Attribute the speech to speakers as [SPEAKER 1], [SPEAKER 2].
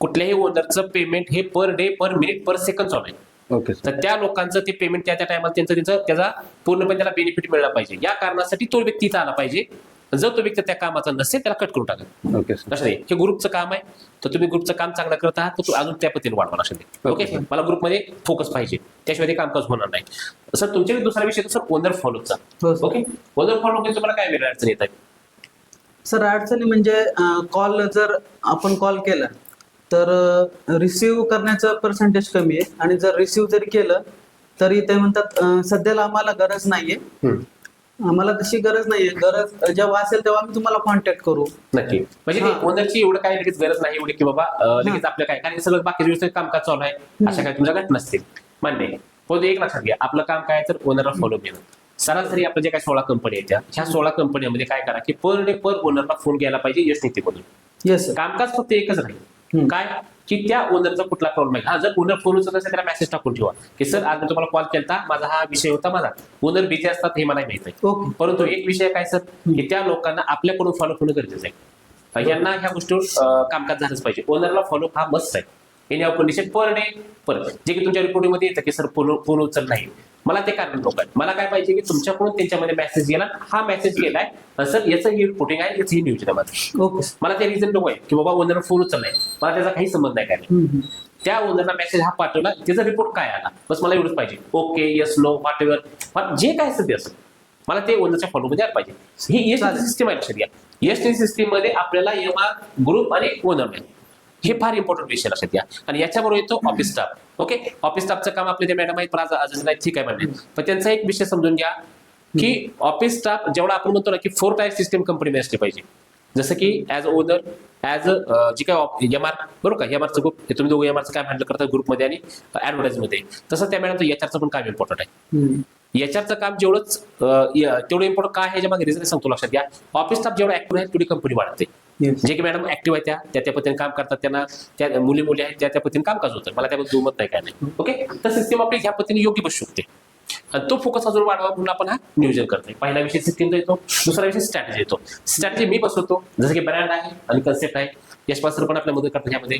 [SPEAKER 1] कुठल्याही ओनरचं पेमेंट हे per day per minute per second चालू आहे.
[SPEAKER 2] ओके सर
[SPEAKER 1] तर त्या लोकांचं ते पेमेंट त्या त्या टायमाला त्यांचं त्यांचं त्याचा पूर्णपणे त्याला बेनिफिट मिळाला पाहिजे. या कारणासाठी तो व्यक्ती आला पाहिजे. जर तो व्यक्ती त्या कामाचा नसेल त्याला कट करून टाका
[SPEAKER 2] ओके
[SPEAKER 1] घ्या. हे ग्रुपचं काम आहे. तर तुम्ही ग्रुपचं काम चांगलं करत आहात तर तू अजून त्या पद्धतीने वाढवा घ्या. ओके मला ग्रुपमध्ये फोकस पाहिजे. त्याशिवाय ते कामकाज होणार नाही. सर तुमच्याकडे दुसरा विषय सर ओनर फॉलोचा
[SPEAKER 3] हो.
[SPEAKER 1] ओके ओनर फॉलो तुम्हाला काय वेगळ्या अडचणी येतात
[SPEAKER 3] सर अडचणी म्हणजे कॉल जर आपण कॉल केला तर रिसिव्ह करण्याचं पर्सेंटेज कमी आहे. आणि जर रिसिव्ह जरी केलं तरी ते म्हणतात सध्याला आम्हाला गरज नाहीये. आम्हाला तशी गरज नाहीये. गरज जेव्हा असेल तेव्हा आम्ही तुम्हाला कॉन्टॅक्ट करू.
[SPEAKER 1] नक्की. म्हणजे ओनरची एवढं काही लगेच गरज नाही एवढी की बाबा लगेच आपलं काय? कारण सगळं बाकीच्या कामकाज चालू आहे. अशा काही तुमच्या घटना नसतील. मान्य पण एक लक्षात घ्या आपलं काम काय तर ओनरला फॉलो घेणं सरासरी आपल्या जे काही सोळा कंपनी आहेत त्या ह्या सोळा कंपन्यांमध्ये काय करा की पर डे पर ओनरला फोन घ्यायला पाहिजे यश नीतीमधून
[SPEAKER 3] येस सर
[SPEAKER 1] कामकाज फक्त एकच राहील. काय? की त्या ओनरचा कुठला प्रॉब्लेम आहे? हा जर ओनर फोन उचलत असेल त्याला मेसेज टाकून ठेवा. की सर आज मी तुम्हाला कॉल केलता. माझा हा विषय होता माझा. ओनर बिझी असतात हे मला माहीत आहे परंतु एक विषय काय सर? की त्या लोकांना आपल्याकडून फॉलो होणं गरजेचं आहे. यांना ह्या गोष्टीवर कामकाज झालंच पाहिजे. ओनरला फॉलो हा मस्त आहे. Any of condition per day per. जे की तुमच्या रिपोर्टिंगमध्ये येतं की सर फोन फोन उचल नाही. मला ते कारण आहे. मला काय पाहिजे की तुमच्याकडून त्यांच्यामध्ये मेसेज गेला हा मेसेज गेलाय. सर याचं ही रिपोर्टिंग आहे याचं ही नियोजन आहे माझं.
[SPEAKER 3] ओके
[SPEAKER 1] मला ते रिझन नको आहे की बाबा ओनर फोन उचललाय मला त्याचा काही संबंध नाही काय. त्या ओनरला मेसेज हा पाठवला त्याचा रिपोर्ट काय आला? बस मला एवढंच पाहिजे. Okay yes no whatever जे काय असेल ते असं. मला ते ओनरच्या फॉलो मध्ये आलं पाहिजे. ही एस. सिस्टम आहे लक्षात घ्या. एस सिस्टीममध्ये आपल्याला एम आर ग्रुप आणि ओनर आहे. हे फार इम्पॉर्टंट विषय लक्षात घ्या. आणि याच्याबरोबर येतो ऑफिस स्टाफ ओके ऑफिस स्टाफचं काम आपले ते मॅडम आहेत. नाही ठीक आहे म्हणणे पण त्यांचा एक विषय समजून घ्या की ऑफिस स्टाफ जेवढा आपण म्हणतो ना की फोर टायर सिस्टम कंपनीमध्ये असली पाहिजे. जसं की as a owner as a जी काय एम आर बरोबर का? एम आरचं ग्रुप हे तुम्ही दोघं एम आरचं काम हँडल करता? ग्रुपमध्ये आणि ॲडव्हर्टाईजमध्ये तसं त्या मॅडमचं याच्याचं पण काम इम्पॉर्टंट आहे. याच्याचं काम जेवढंच तेवढं इम्पॉर्टंट काय आहे? ह्याच्या मागे रिझन सांगतो लक्षात घ्या. ऑफिस स्टाफ जेवढा ऍक्टिव्ह आहे तेवढी कंपनी वाढते. जे की मॅडम ऍक्टिव्ह आहे त्या त्या त्या पद्धतीने काम करतात त्यांना त्या मुली मुली आहेत त्या त्या पद्धतीने कामकाज होतं मला त्याबद्दल दुमत नाही काय नाही. ओके तर सिस्टीम आपली ह्या पद्धतीने योग्य बसू शकते. आणि तो फोकस अजून वाढवा म्हणून आपण हा नियोजन करतोय. पहिला विषय सिस्टीमचा येतो दुसरा विषय स्ट्रॅटेजी येतो. स्ट्रॅटेजी मी बसवतो. जसं की ब्रँड आहे आणि कन्सेप्ट आहे. यशपाल सर पण आपल्या मदत करतात ह्यामध्ये.